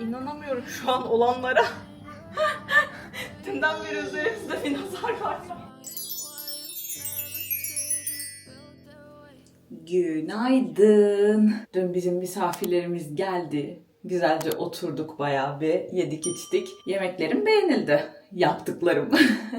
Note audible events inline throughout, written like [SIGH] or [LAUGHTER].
inanamıyorum şu an olanlara. [LAUGHS] Dünden beri üzerimizde bir nazar var. Günaydın. Dün bizim misafirlerimiz geldi. Güzelce oturduk bayağı bir yedik içtik. Yemeklerim beğenildi. Yaptıklarım.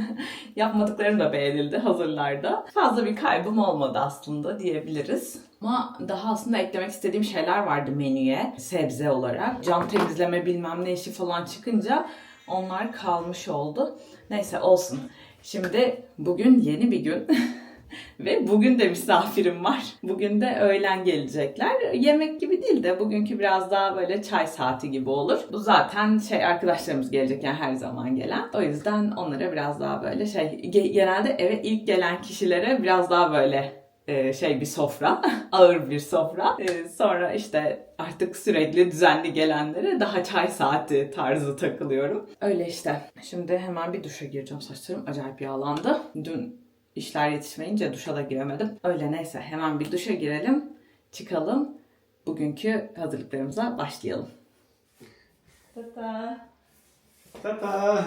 [LAUGHS] Yapmadıklarım da beğenildi hazırlarda. Fazla bir kaybım olmadı aslında diyebiliriz. Ama daha aslında eklemek istediğim şeyler vardı menüye sebze olarak. Cam temizleme bilmem ne işi falan çıkınca onlar kalmış oldu. Neyse olsun. Şimdi bugün yeni bir gün. [LAUGHS] Ve bugün de misafirim var. Bugün de öğlen gelecekler. Yemek gibi değil de bugünkü biraz daha böyle çay saati gibi olur. Bu zaten şey arkadaşlarımız gelecek yani her zaman gelen. O yüzden onlara biraz daha böyle şey ge- genelde eve ilk gelen kişilere biraz daha böyle e, şey bir sofra, [LAUGHS] ağır bir sofra. E, sonra işte artık sürekli düzenli gelenlere daha çay saati tarzı takılıyorum. Öyle işte. Şimdi hemen bir duşa gireceğim. Saçlarım acayip yağlandı. Dün işler yetişmeyince duşa da giremedim. Öyle neyse hemen bir duşa girelim, çıkalım. Bugünkü hazırlıklarımıza başlayalım. Tata. Tata.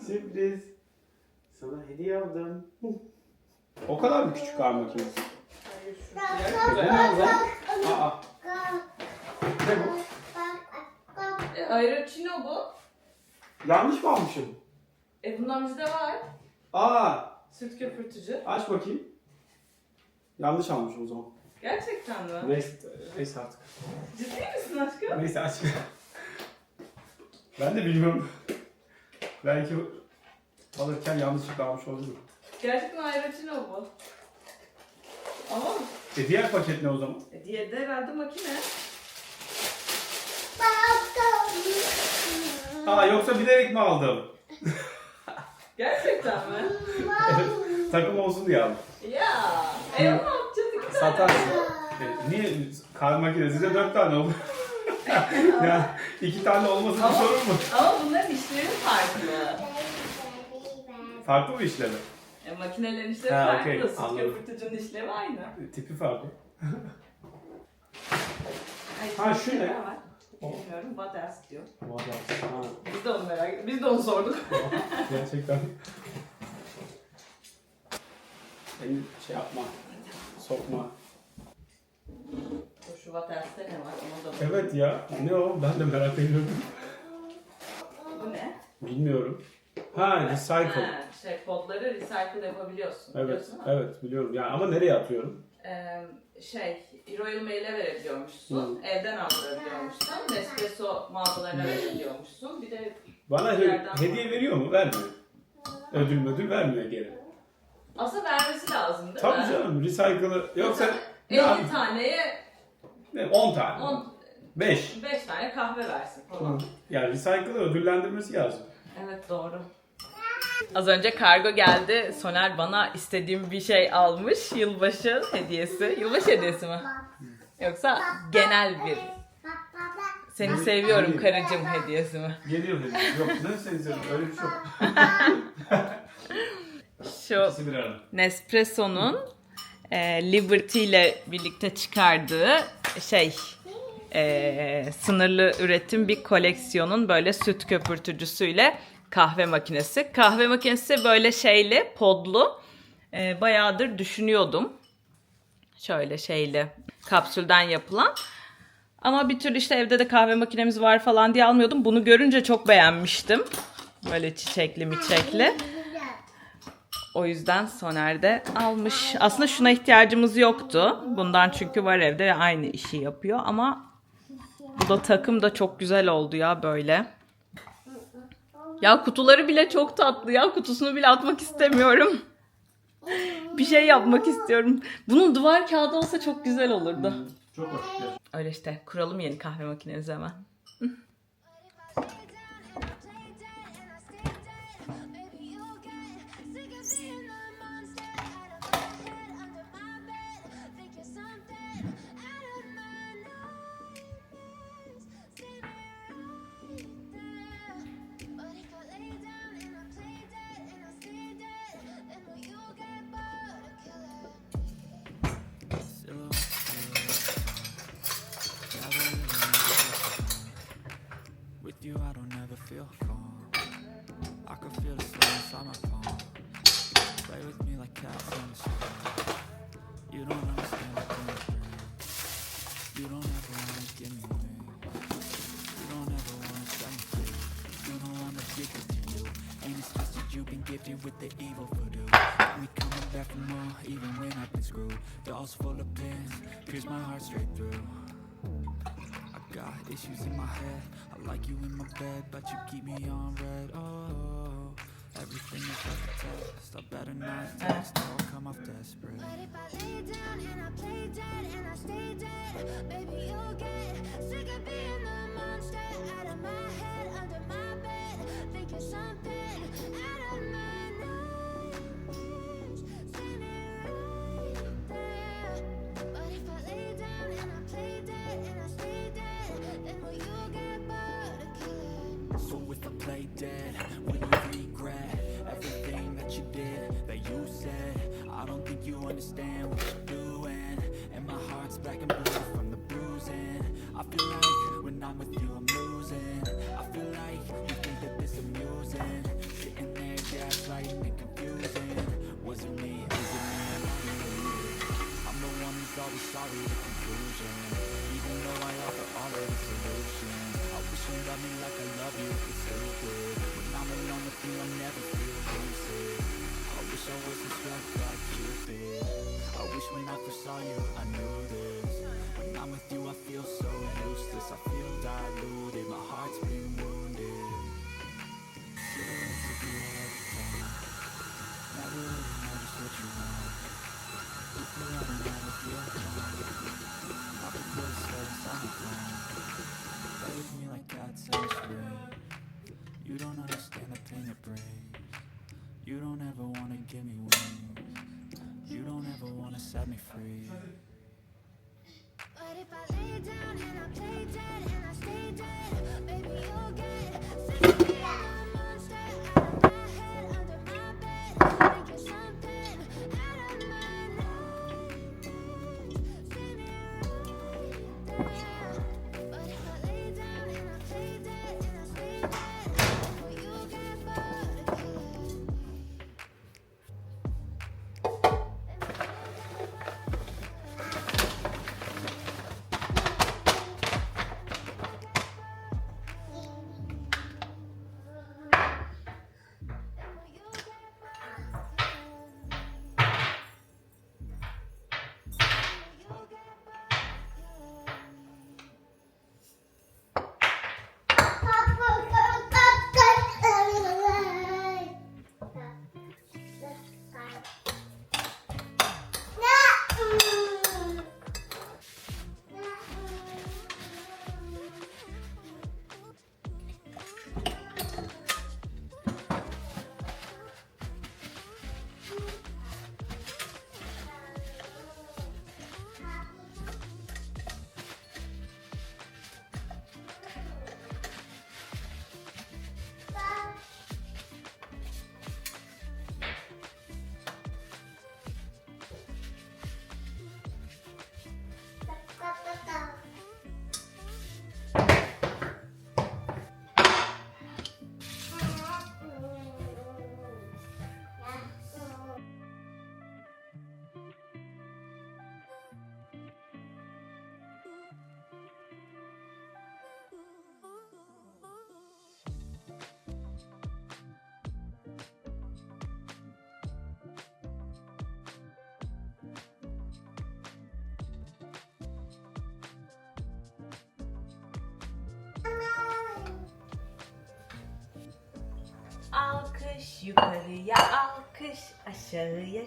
[LAUGHS] Sürpriz. Sana hediye aldım. O kadar mı küçük? Ne aldın? Aa. Ne bu? E, Aeroçino bu. Yanlış mı almışım? E bundan bizde var. Aa. Süt köpürtücü. Aç bakayım. Yanlış almışım o zaman. Gerçekten mi? Neyse, neyse artık. Ciddi misin aşkım? Neyse aç. ben de bilmiyorum. Belki alırken yanlışlıkla almış olabilirim. Gerçekten Aeroçino bu. Ama E diğer paket ne o zaman? e, diğeri de herhalde makine. Aa yoksa bilerek mi aldım? [LAUGHS] Gerçekten mi? Takım olsun diye aldım. ya. E ne yapacağız iki tane? Satarsın. E, niye? Kar makinesi de dört tane oldu. [LAUGHS] ya iki tane olması bir Ama- sorun mu? Ama bunların işleri farklı. Farklı mı işleri? E, makinelerin işleri Ha, farklı. okey, Süt anladım. köpürtücünün işlevi aynı. E, Tipi farklı. [LAUGHS] Ay, Ha, şu ne? var. Bilmiyorum. What else diyor. Ha, Biz de onu merak. Biz de onu sorduk. gerçekten. Beni şey yapma. Sokma. Şu what else'te ne var? Onu da Evet ya. Ne o? Ben de merak ediyorum. Bu ne? Bilmiyorum. Ha recycle. Ha, şey kodları recycle yapabiliyorsun. Evet, Biliyorsun mi? evet biliyorum. Yani ama nereye atıyorum? Ee, şey, Royal Mail'e verebiliyormuşsun. Hı. Evden aldırabiliyormuşsun. Nespresso mağazalarına verebiliyormuşsun. Bir de Bana Bir he- yerden hediye veriyor mu? Vermiyor. Ödül ödül vermiyor geri. aslında vermesi lazım değil mi? Tabii canım recycle'ı yoksa ne 50 yap- taneye ne, 10 tane. 10, 5. 5 tane kahve versin falan. Yani recycle'ı ödüllendirmesi lazım. Evet doğru. Az önce kargo geldi. Soner bana istediğim bir şey almış. Yılbaşı hediyesi. Yılbaşı hediyesi mi? Yoksa genel bir seni seviyorum karıcığım hediyesi mi? Geliyor hediye. Yok ne senin öyle bir şey yok. Şu İkisi bir arada. Nespresso'nun e, Liberty ile birlikte çıkardığı şey e, sınırlı üretim bir koleksiyonun böyle süt köpürtücüsüyle kahve makinesi. Kahve makinesi böyle şeyli, podlu. E, bayağıdır düşünüyordum. Şöyle şeyli, kapsülden yapılan. Ama bir türlü işte evde de kahve makinemiz var falan diye almıyordum. Bunu görünce çok beğenmiştim. Böyle çiçekli miçekli. O yüzden Soner de almış. Aslında şuna ihtiyacımız yoktu. Bundan çünkü var evde ve aynı işi yapıyor ama bu da takım da çok güzel oldu ya böyle. Ya kutuları bile çok tatlı ya. Kutusunu bile atmak istemiyorum. Bir şey yapmak istiyorum. Bunun duvar kağıdı olsa çok güzel olurdu. Çok hoş. Öyle işte kuralım yeni kahve makinemizi hemen. Back for more, even when I've been screwed. Dolls full of pins, pierce my heart straight through. I got issues in my head. I like you in my bed, but you keep me on red. Oh, everything is like a test. I better not text, or I'll come off desperate. But if I lay down and I play dead and I stay dead, baby, you'll get sick of being the monster out of my head, under my bed, thinking something out of my So if play dead, When you regret everything that you did, that you said? I don't think you understand what you're doing. And my heart's black and blue from the bruising. I feel like when I'm with you, I'm losing. I feel like Alkış yukarıya, alkış aşağıya.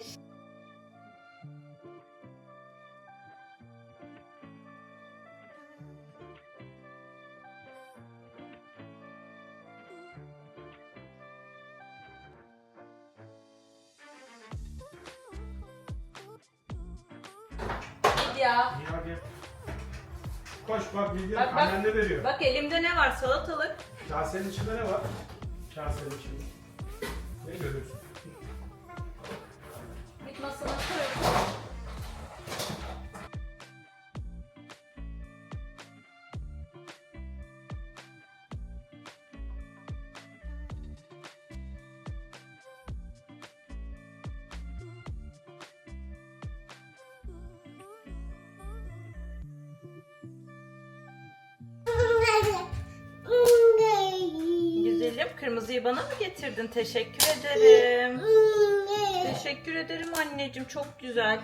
Ya İyi hadi. Koş bak bilgi Bak, bak. annen de veriyor. bak elimde ne var salatalık. Kasenin içinde ne var? Kasenin içinde. Kırmızıyı bana mı getirdin? Teşekkür [LAUGHS] ederim. Teşekkür ederim anneciğim. Çok güzel.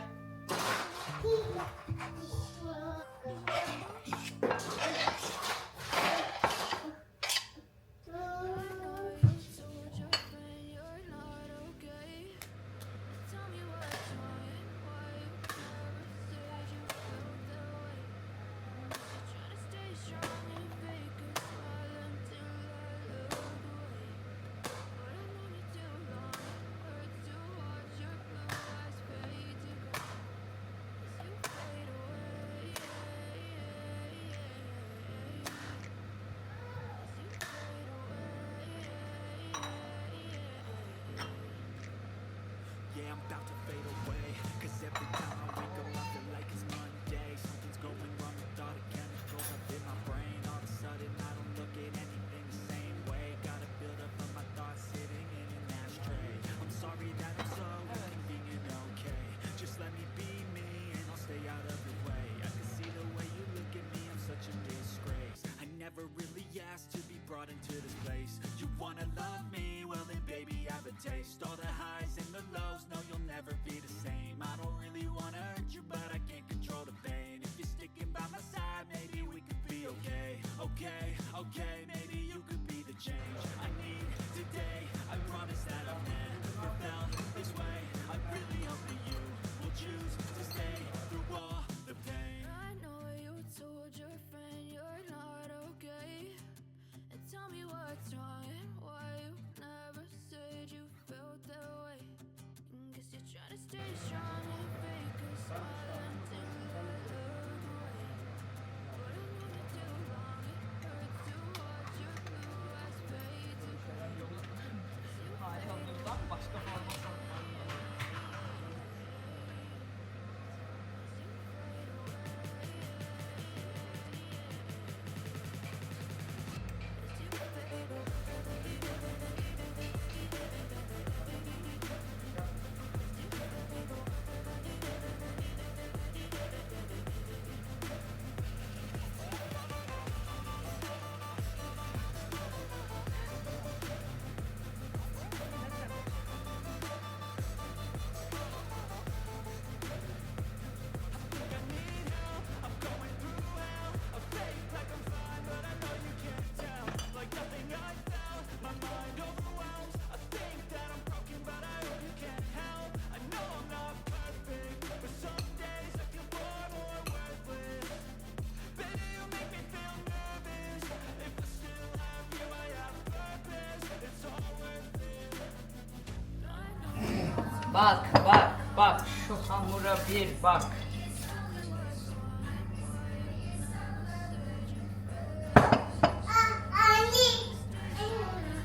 wanna Bak bak bak şu hamura bir bak. Anne.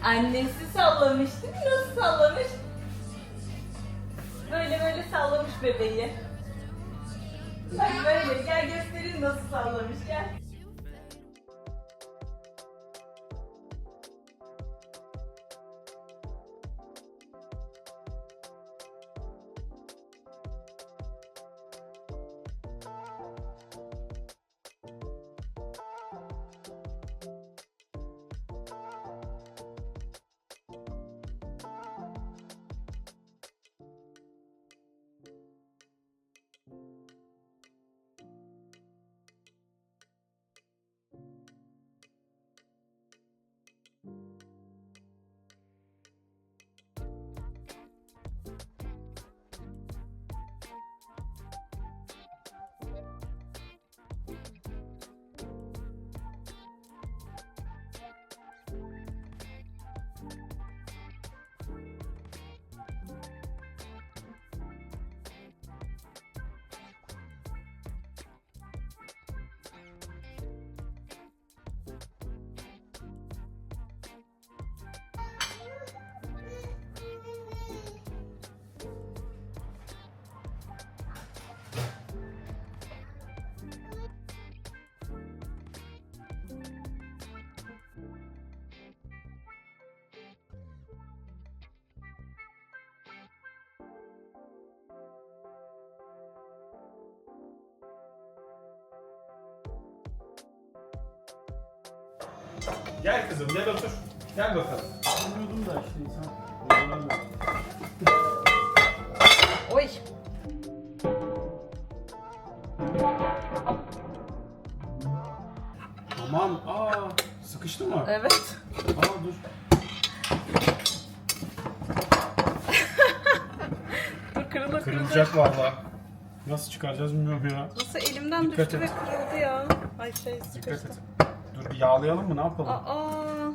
Annesi sallamıştı. Nasıl sallamış? Böyle böyle sallamış bebeği. Bak böyle gel göstereyim nasıl sallamış gel. Gel kızım gel otur. Gel bakalım. Bilmiyordum da işte insan. Oy. Aman aa sıkıştı mı? Evet. Aa dur. [LAUGHS] Dur kırılır kırılır. Kırılacak valla. Nasıl çıkaracağız bilmiyorum ya. Nasıl elimden Dikkat düştü et. ve kırıldı ya. Ay şey Dikkat et. Yağlayalım mı ne yapalım? Aa.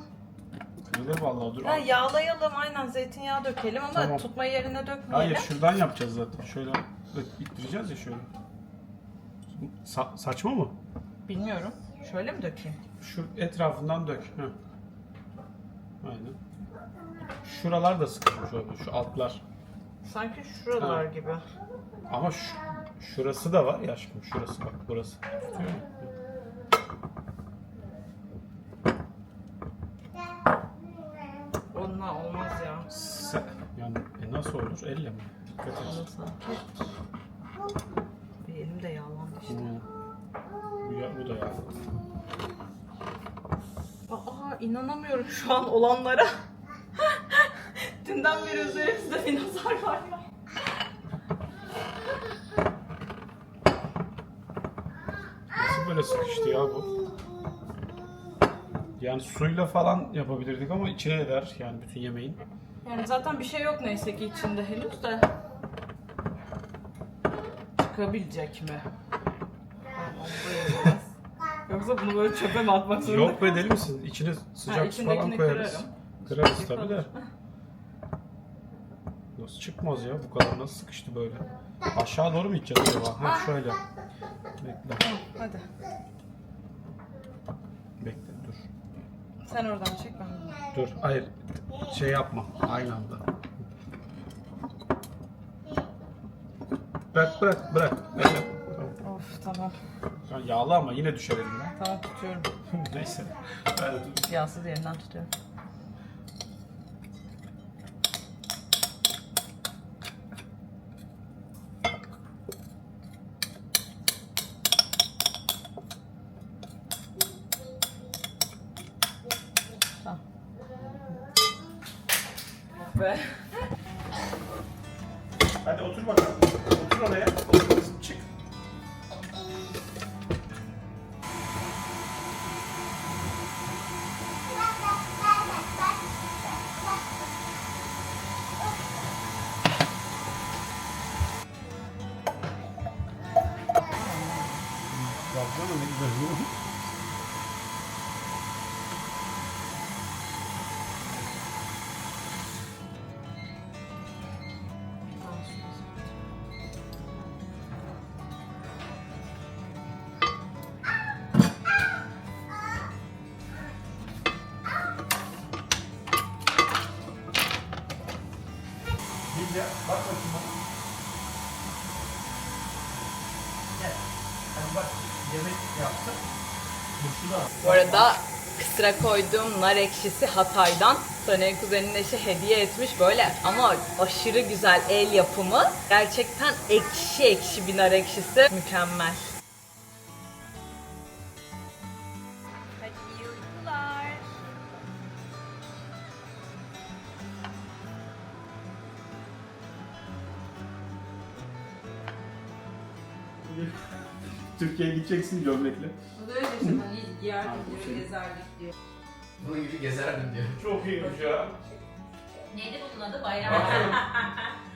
Kırılır vallahi dur. Ha, yağlayalım aynen zeytinyağı dökelim ama Tamam. tutma yerine dökmeyelim. Hayır şuradan yapacağız zaten. Şöyle ittireceğiz ya şöyle. Sa- saçma mı? Bilmiyorum. Şöyle mi dökeyim? Şu etrafından dök. Heh. Aynen. Şuralar da sıkışmış oldu. Şu altlar. Sanki şuralar Ha. gibi. Ama şu, şurası da var ya aşkım. Şurası bak burası. Tutuyor mu? Onunla olmaz ya. Se- yani olur? Elle mi? Dikkat et. Sanki. Bir elim de yağlandı işte. Bu, ya, bu da ya. Aa inanamıyorum şu an olanlara. [LAUGHS] Dünden beri üzerimizde bir nazar var ya. Nasıl böyle sıkıştı ya bu? Yani suyla falan yapabilirdik ama içine eder yani bütün yemeğin. Yani zaten bir şey yok neyse ki içinde henüz de. Çıkabilecek mi? Tamam. Yoksa bunu böyle çöpe mi atmak zorunda? Yok be deli misin? İçine Ha, sıcak su içindekini falan koyarız. kırarım. Kırarız tabii de. Nasıl çıkmaz ya bu kadar nasıl sıkıştı böyle? Aşağı doğru mu gideceğiz acaba? Ha şöyle. Bekle. Hadi. Bekle. Sen oradan çek ben. Dur. Hayır. Şey yapma. Aynı anda. Bırak bırak bırak. Tamam. Of tamam. Ya yağlı ama yine düşer elimden. Tamam tutuyorum. [LAUGHS] Neyse. Ben de dur. Yağsız yerinden tutuyorum. Kısra koyduğum nar ekşisi Hatay'dan Soner kuzenin eşi hediye etmiş böyle ama aşırı güzel el yapımı. Gerçekten ekşi ekşi bir nar ekşisi. Mükemmel. Türkiye'ye gideceksin gömlekle. Bu da öyle işte hani giyerdim diyor, gezerdik diyor. Bunun gibi gezerdim diyor. [LAUGHS] Çok iyiymiş ya. Neydi bunun adı? Bayram. [LAUGHS]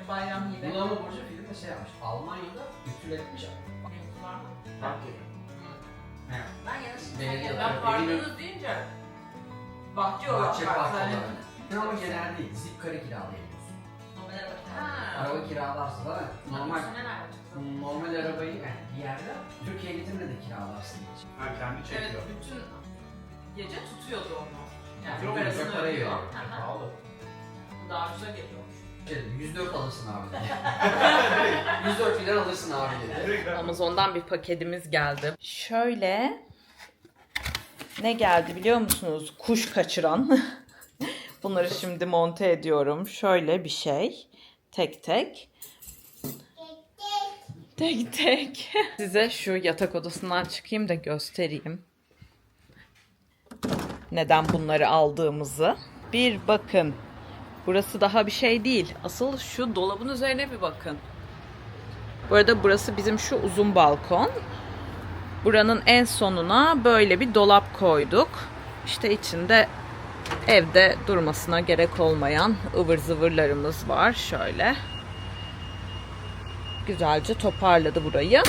Bayram gibi. Bunu ama Burcu filmde şey yapmış. Almanya'da ütületmiş. Var mı? Bak. He. Ben yanlış Belediye Ben olarak pardonuz deyince bahçe olarak Bahçe park sen. olarak. Ama genel değil. Zip kare kiralayabiliyorsun. Nomeler bak. Araba kiralarsın da normal Normal. ne var? Normal arabayı yani bir yerde Türkiye'ye getirme de kiralarsın. Ha kendi Evet, çekiyor. bütün gece tutuyordu onu. Yani Yok, parasını parayı ödüyor. veriyor. Hı hı. Pahalı. Daha ucuza geliyormuş. Şey dedi, 104 alırsın abi dedi. [LAUGHS] 104 bilen alırsın abi dedi. Amazon'dan bir paketimiz geldi. Şöyle ne geldi biliyor musunuz? Kuş kaçıran. [LAUGHS] Bunları şimdi monte ediyorum. Şöyle bir şey. Tek tek. Tek tek. [LAUGHS] Size şu yatak odasından çıkayım da göstereyim. Neden bunları aldığımızı. bir bakın. Burası daha bir şey değil. Asıl şu dolabın üzerine bir bakın. Bu arada burası bizim şu uzun balkon. Buranın en sonuna böyle bir dolap koyduk. İşte içinde evde durmasına gerek olmayan ıvır zıvırlarımız var. Şöyle. Güzelce toparladı burayı.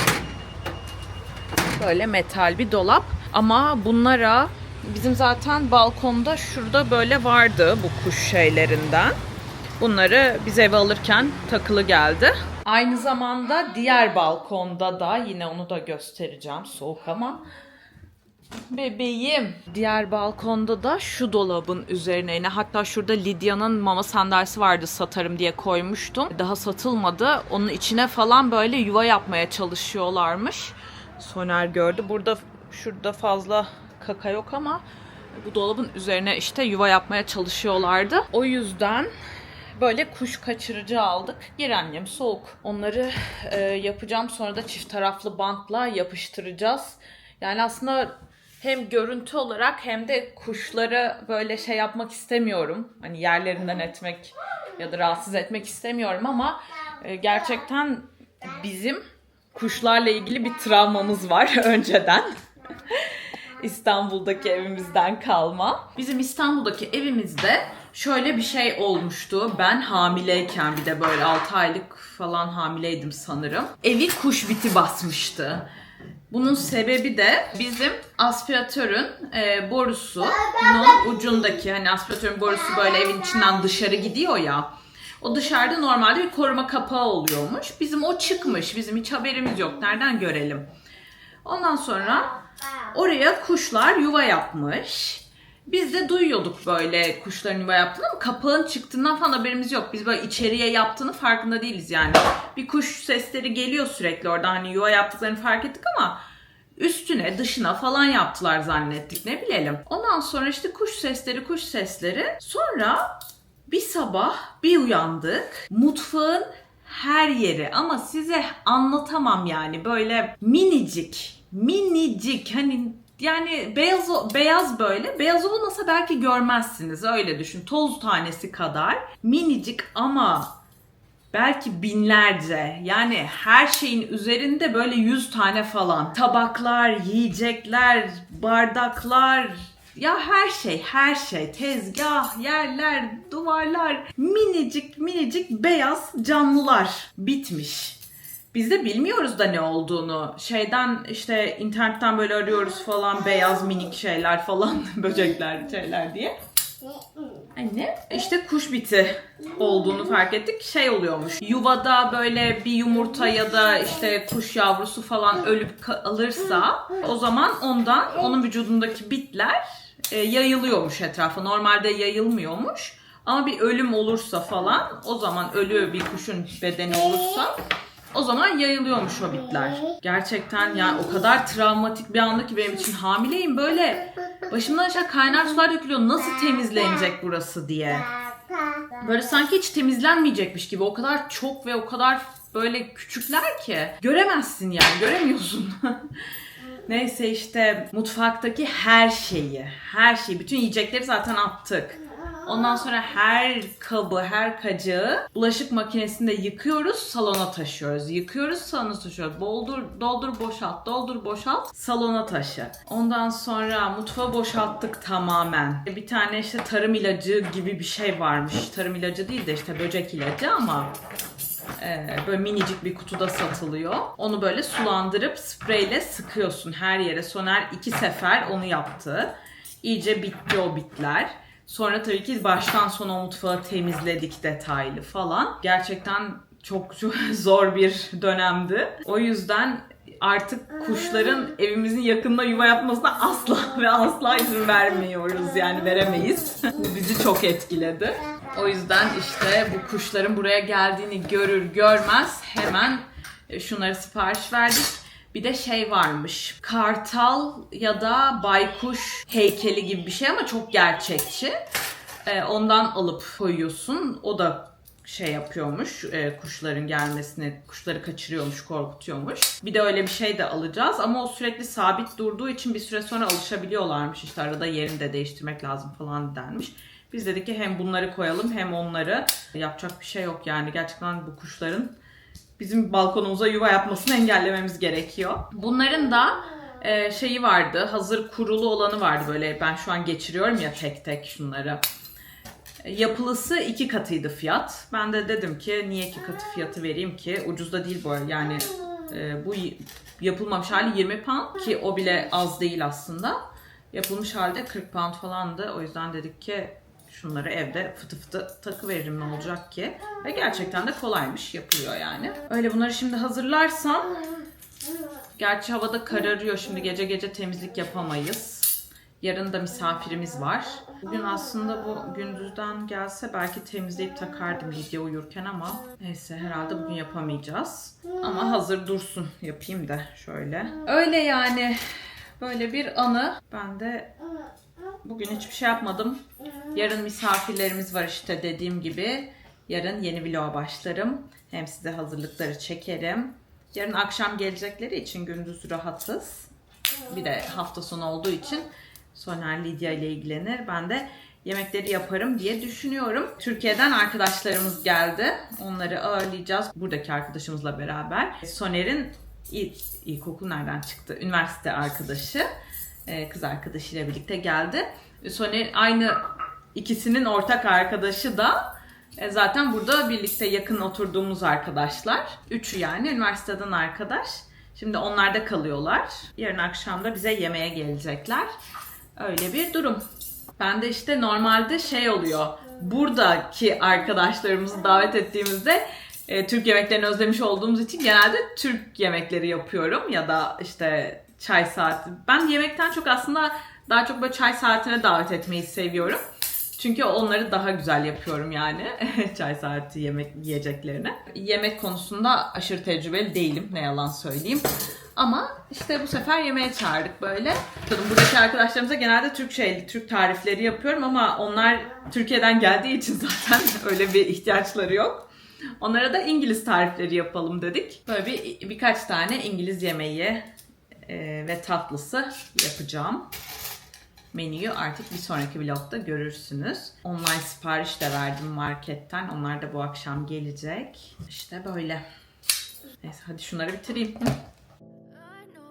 Böyle metal bir dolap. Ama bunlara bizim zaten balkonda şurada böyle vardı bu kuş şeylerinden. Bunları biz eve alırken takılı geldi. Aynı zamanda diğer balkonda da yine onu da göstereceğim. Soğuk ama Bebeğim. Diğer balkonda da şu dolabın üzerine yine hatta şurada Lidya'nın mama sandalyesi vardı satarım diye koymuştum. Daha satılmadı. Onun içine falan böyle yuva yapmaya çalışıyorlarmış. Soner gördü. Burada şurada fazla kaka yok ama bu dolabın üzerine işte yuva yapmaya çalışıyorlardı. O yüzden böyle kuş kaçırıcı aldık. Gir annem soğuk. Onları e, yapacağım sonra da çift taraflı bantla yapıştıracağız. Yani aslında hem görüntü olarak hem de kuşları böyle şey yapmak istemiyorum. Hani yerlerinden etmek ya da rahatsız etmek istemiyorum ama e, gerçekten bizim kuşlarla ilgili bir travmamız var [LAUGHS] önceden. [LAUGHS] İstanbul'daki evimizden kalma. Bizim İstanbul'daki evimizde şöyle bir şey olmuştu. Ben hamileyken bir de böyle 6 aylık falan hamileydim sanırım. Evi kuş biti basmıştı. Bunun sebebi de bizim aspiratörün e, borusunun ucundaki hani aspiratörün borusu böyle evin içinden dışarı gidiyor ya. O dışarıda normalde bir koruma kapağı oluyormuş. Bizim o çıkmış. Bizim hiç haberimiz yok. Nereden görelim? Ondan sonra oraya kuşlar yuva yapmış. Biz de duyuyorduk böyle kuşların yuva yaptığını ama kapağın çıktığından falan haberimiz yok. Biz böyle içeriye yaptığını farkında değiliz yani. Bir kuş sesleri geliyor sürekli orada hani yuva yaptıklarını fark ettik ama üstüne dışına falan yaptılar zannettik ne bilelim. Ondan sonra işte kuş sesleri kuş sesleri. Sonra bir sabah bir uyandık. Mutfağın her yeri ama size anlatamam yani böyle minicik minicik hani yani beyaz beyaz böyle. Beyaz olmasa belki görmezsiniz. Öyle düşün. Toz tanesi kadar. Minicik ama belki binlerce. Yani her şeyin üzerinde böyle yüz tane falan. Tabaklar yiyecekler bardaklar. Ya her şey her şey. Tezgah yerler duvarlar. Minicik minicik beyaz canlılar. Bitmiş biz de bilmiyoruz da ne olduğunu. Şeyden işte internetten böyle arıyoruz falan beyaz minik şeyler falan [LAUGHS] böcekler şeyler diye. Anne işte kuş biti olduğunu fark ettik. Şey oluyormuş. Yuvada böyle bir yumurta ya da işte kuş yavrusu falan ölüp kalırsa o zaman ondan onun vücudundaki bitler e, yayılıyormuş etrafa. Normalde yayılmıyormuş. Ama bir ölüm olursa falan o zaman ölü bir kuşun bedeni olursa o zaman yayılıyormuş o bitler. Gerçekten yani o kadar travmatik bir anda ki benim için hamileyim böyle başımdan aşağı kaynar sular dökülüyor. Nasıl temizlenecek burası diye. Böyle sanki hiç temizlenmeyecekmiş gibi. O kadar çok ve o kadar böyle küçükler ki. Göremezsin yani göremiyorsun. [LAUGHS] Neyse işte mutfaktaki her şeyi, her şeyi, bütün yiyecekleri zaten attık. Ondan sonra her kabı, her kacağı bulaşık makinesinde yıkıyoruz, salona taşıyoruz. Yıkıyoruz, salona taşıyoruz. Doldur, doldur, boşalt, doldur, boşalt, salona taşı. Ondan sonra mutfağı boşalttık tamamen. Bir tane işte tarım ilacı gibi bir şey varmış. Tarım ilacı değil de işte böcek ilacı ama ee, böyle minicik bir kutuda satılıyor. Onu böyle sulandırıp spreyle sıkıyorsun her yere. Soner iki sefer onu yaptı. İyice bitti o bitler. Sonra tabii ki baştan sona mutfağı temizledik detaylı falan. Gerçekten çok, çok [LAUGHS] zor bir dönemdi. O yüzden artık kuşların evimizin yakınına yuva yapmasına asla ve asla izin vermiyoruz. Yani veremeyiz. Bu bizi çok etkiledi. O yüzden işte bu kuşların buraya geldiğini görür görmez hemen şunları sipariş verdik. Bir de şey varmış. Kartal ya da baykuş heykeli gibi bir şey ama çok gerçekçi. Ee, ondan alıp koyuyorsun. O da şey yapıyormuş. e, kuşların gelmesini, kuşları kaçırıyormuş, korkutuyormuş. Bir de öyle bir şey de alacağız ama o sürekli sabit durduğu için bir süre sonra alışabiliyorlarmış. İşte arada yerini de değiştirmek lazım falan denmiş. Biz dedik ki hem bunları koyalım hem onları. Yapacak bir şey yok yani. Gerçekten bu kuşların bizim balkonumuza yuva yapmasını engellememiz gerekiyor. Bunların da e, şeyi vardı. Hazır kurulu olanı vardı böyle. Ben şu an geçiriyorum ya tek tek şunları. E, Yapılısı iki katıydı fiyat. Ben de dedim ki niye iki katı fiyatı vereyim ki? Ucuz da değil bu. Yani e, bu yapılmamış hali 20 pound ki o bile az değil aslında. Yapılmış halde 40 pound falandı. O yüzden dedik ki şunları evde fıtı fıtı takı veririm ne olacak ki. Ve gerçekten de kolaymış yapılıyor yani. Öyle bunları şimdi hazırlarsam Gerçi havada kararıyor şimdi gece gece temizlik yapamayız. Yarın da misafirimiz var. Bugün aslında bu gündüzden gelse belki temizleyip takardım Lidya uyurken ama neyse herhalde bugün yapamayacağız. Ama hazır dursun yapayım da şöyle. Öyle yani böyle bir anı. Ben de bugün hiçbir şey yapmadım. Yarın misafirlerimiz var işte dediğim gibi. Yarın yeni vloga başlarım. Hem size hazırlıkları çekerim. Yarın akşam gelecekleri için gündüz rahatız. Bir de hafta sonu olduğu için Soner Lidya ile ilgilenir. Ben de yemekleri yaparım diye düşünüyorum. Türkiye'den arkadaşlarımız geldi. Onları ağırlayacağız. Buradaki arkadaşımızla beraber. Soner'in il- ilkokul nereden çıktı? Üniversite arkadaşı. e, Kız arkadaşıyla birlikte geldi. Soner aynı ikisinin ortak arkadaşı da e, zaten burada birlikte yakın oturduğumuz arkadaşlar. Üçü yani üniversiteden arkadaş. Şimdi onlar da kalıyorlar. Yarın akşam da bize yemeğe gelecekler. Öyle bir durum. Ben de işte normalde şey oluyor. Buradaki arkadaşlarımızı davet ettiğimizde e, Türk yemeklerini özlemiş olduğumuz için genelde Türk yemekleri yapıyorum ya da işte çay saati. Ben yemekten çok aslında daha çok böyle çay saatine davet etmeyi seviyorum. Çünkü onları daha güzel yapıyorum yani [LAUGHS] çay saati yemek yiyeceklerini. Yemek konusunda aşırı tecrübeli değilim ne yalan söyleyeyim. Ama işte bu sefer yemeğe çağırdık böyle. Buradaki arkadaşlarımıza genelde Türk şeyli, Türk tarifleri yapıyorum ama onlar Türkiye'den geldiği için [LAUGHS] zaten öyle bir ihtiyaçları yok. Onlara da İngiliz tarifleri yapalım dedik. Böyle bir birkaç tane İngiliz yemeği e, ve tatlısı yapacağım. Menüyü artık bir sonraki vlogda görürsünüz. Online sipariş de verdim marketten. Onlar da bu akşam gelecek. İşte böyle. Neyse hadi şunları bitireyim. I know